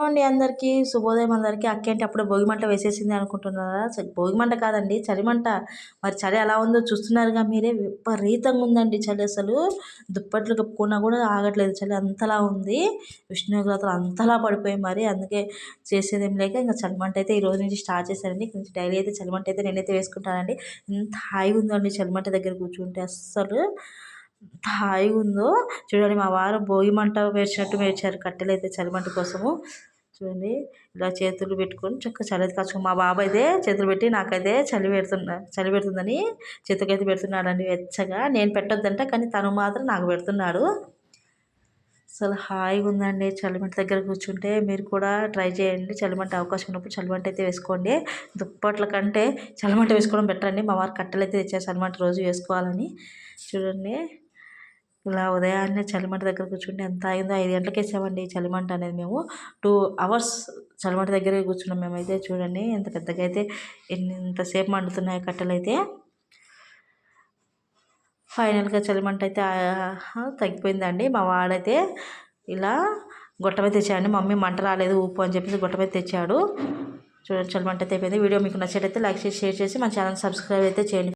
అండి అందరికీ శుభోదయం అందరికీ. అక్కేంటి అప్పుడు భోగిమంట వేసేసింది అనుకుంటున్నారా? భోగిమంట కాదండి చలిమంట మరి చలి ఎలా ఉందో చూస్తున్నారుగా మీరే. విపరీతంగా ఉందండి చలి అసలు. దుప్పట్లు కప్పుకున్నా కూడా ఆగట్లేదు చలి. అంతలా ఉంది. ఉష్ణోగ్రతలు అంతలా పడిపోయి మరి. అందుకే చేసేదేం లేక ఇంకా చలిమంట అయితే ఈ రోజు నుంచి స్టార్ట్ చేశానండి. కొంచెం డైలీ అయితే చలిమంట అయితే నేనైతే వేసుకుంటానండి. ఎంత హాయిగా ఉందండి చలిమంట దగ్గర కూర్చుంటే అస్సలు. ఎంత హాయిగా ఉందో చూడండి మా వారు భోగి మంట వేసినట్టు వేర్చారు కట్టెలు అయితే చలిమంట కోసము. చూడండి ఇలా చేతులు పెట్టుకొని చక్కగా చలి కాచుకో మా బాబాయ్ అయితే చేతులు పెట్టి నాకైతే చలి పెడుతున్నా చలి పెడుతుందని చేతుకైతే పెడుతున్నాడండి వెచ్చగా. నేను పెట్టొద్దంట కానీ తను మాత్రం నాకు పెడుతున్నాడు. అసలు హాయిగా ఉందండి చలిమంట దగ్గర కూర్చుంటే. మీరు కూడా ట్రై చేయండి. చలిమంట అవకాశం ఉన్నప్పుడు చలిమంట అయితే వేసుకోండి. దుప్పట్ల కంటే చలిమంట వేసుకోవడం బెటర్ అండి మా వారు కట్టెలు అయితే తెచ్చారు చలిమంట రోజు వేసుకోవాలని. చూడండి. ఇలా ఉదయాన్నే చలిమంట దగ్గర కూర్చుంటే ఎంత అయిందో ఐదు గంటలకు వేసామండి చలిమంట అనేది మేము. టూ అవర్స్ చలిమంట దగ్గరే కూర్చున్నాం మేమైతే. చూడండి ఎంత పెద్దగా అయితే ఎంతసేపు మండుతున్నాయి కట్టెలు అయితే. ఫైనల్గా చలిమంట అయితే తగ్గిపోయిందండి. మా వాడైతే ఇలా గొట్టపై తెచ్చాడు మమ్మీ మంట రాలేదు ఉప్పు అని చెప్పేసి గొట్టపై తెచ్చాడు. చూడండి చలిమంట అయితే అయిపోయింది. వీడియో మీకు నచ్చేటైతే లైక్ చేసి షేర్ చేసి మా ఛానల్ సబ్స్క్రైబ్ అయితే చేయండి.